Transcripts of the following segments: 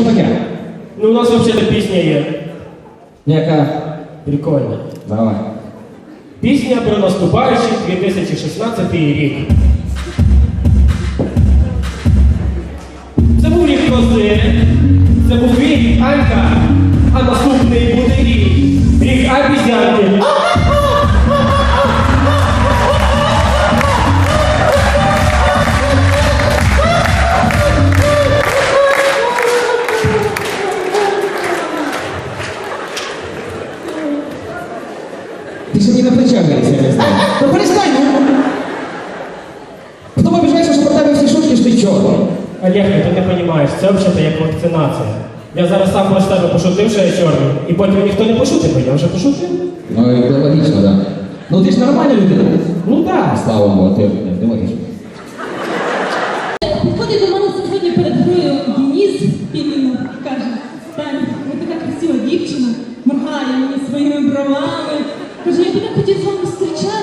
що таке? Ну, у нас взагалі пісня є. Яка? Прикольна. Давай. Пісня про наступаючий 2016 рік. Це був рік кози, це був рік Анька, а наступний буде рік. Рік обізянки. Розумієш, це взагалі як вакцинація. Я зараз сам про пошутив, що я чорний, і потім ніхто не пошутив, бо я вже пошутив. Ну, і це логічно, так. Да. Ну ти ж нормальна людина. Ну так. Слава Богу, ти не логічно. Підходить до мене сьогодні перед грою Денис Пілінов і каже, Таня, ви така красива дівчина, моргає мені своїми бровами. Каже, я би так хотів з вами зустрічатися.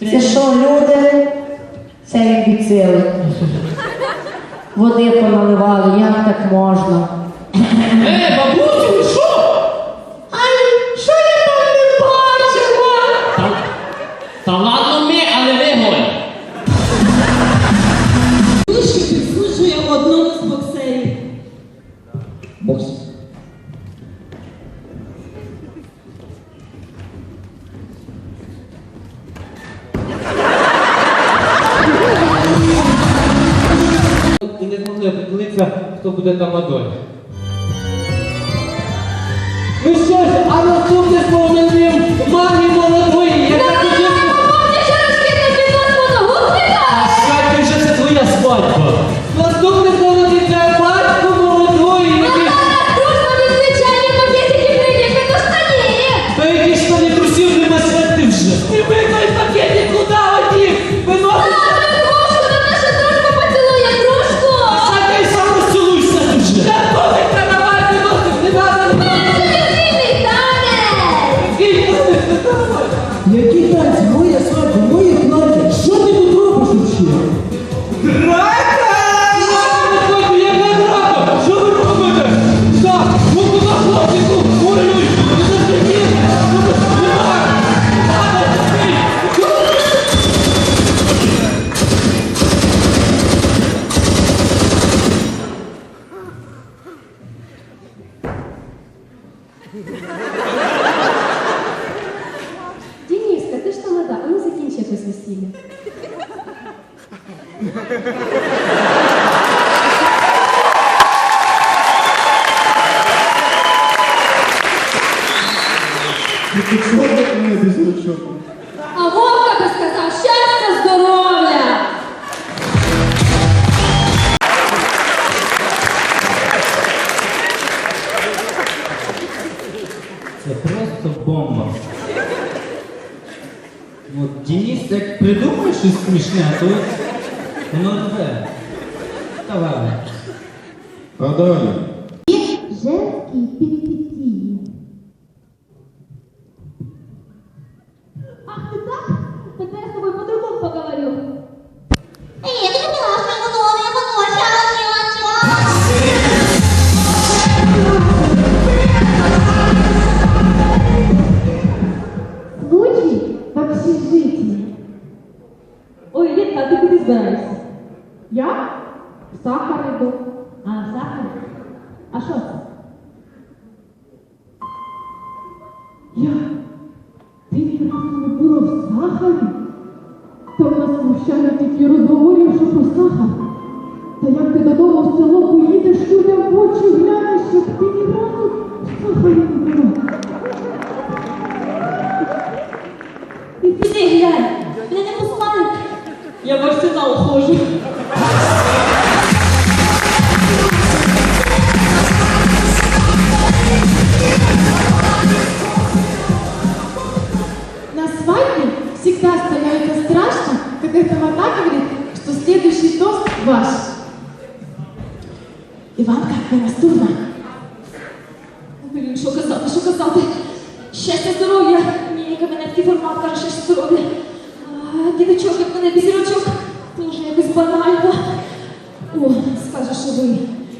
Це що, люди? Це їх бійцили. Води поналивали, як так можна? Е, бабусю, ви що? Ай, що я там не бачила? Та, та змогли хто буде тамадой. Ну що а наступне сповненим мамі ีเ wszystkich światów Norwe. Towarek. Pandora. Rzeski, no Filipiny. Сахар. А, сахар? А що наступна. Блін, що казати, що казати? Щастя, здоров'я. Ні, кабінетський формат каже, щастя, здоров'я. А, як мене без зірочок, дуже якось банально. О, скаже, що ви,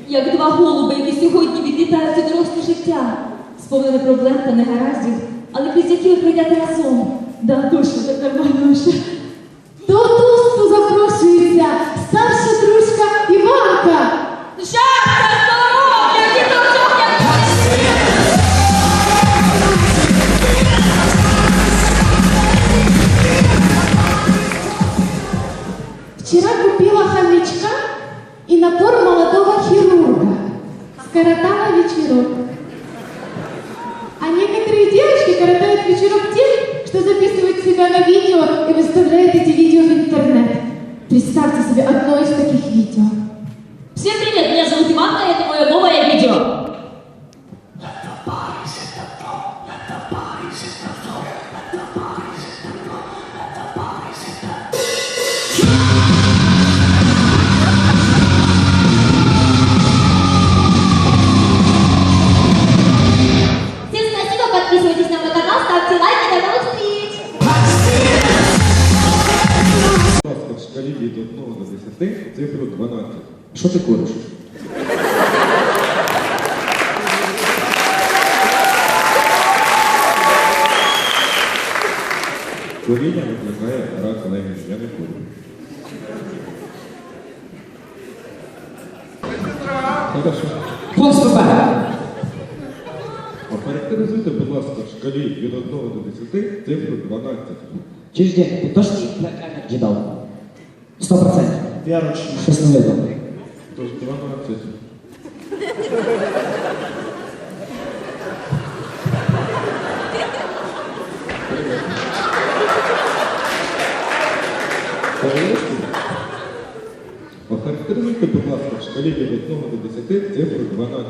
як два голуби, які сьогодні відлітають у доросле життя, сповнені проблем та негараздів, але крізь які ви прийдете разом. Вчера купила хомячка и набор молодого хирурга. Скоротала вечерок. А некоторые девочки коротают вечерок тем, что записывают себя на видео и выставляют эти видео в интернет. Представьте себе одно из таких видео. Всем привет, Куріння викликає рак легень. Я не курю. Хорошо. Охарактеризуйте, будь ласка, в шкалі від 1 до 10 цифру 12. Чижден, ти точно плакатик читав? Сто процентів. Вірочно. Щось не видно. Тож 12. Поясню. Охарактеризуйте, будь ласка, в шкалі від 1 до 10 цифру 12.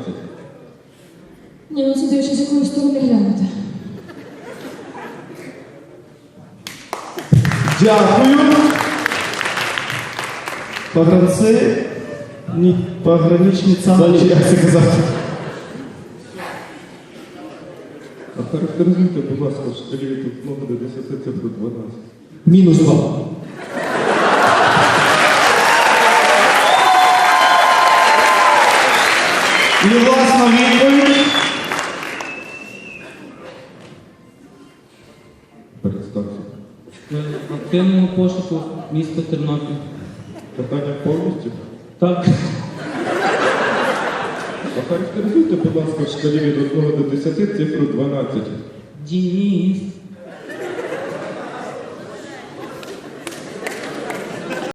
Ні, ну це дивлячись, з якої сторони глянути. Дякую. Погранці. Ні, пограничниця. Чи як це казати? Охарактеризуйте, будь ласка, в шкалі від 1 до 10 цифру 12. Мінус два. І власна відповідь. Представте. В активному пошуку місто Тернопіль. Питання повністю. Так. Охарактеризуйте, будь ласка, в шкалі від 1 до 10 цифру 12. Дініс.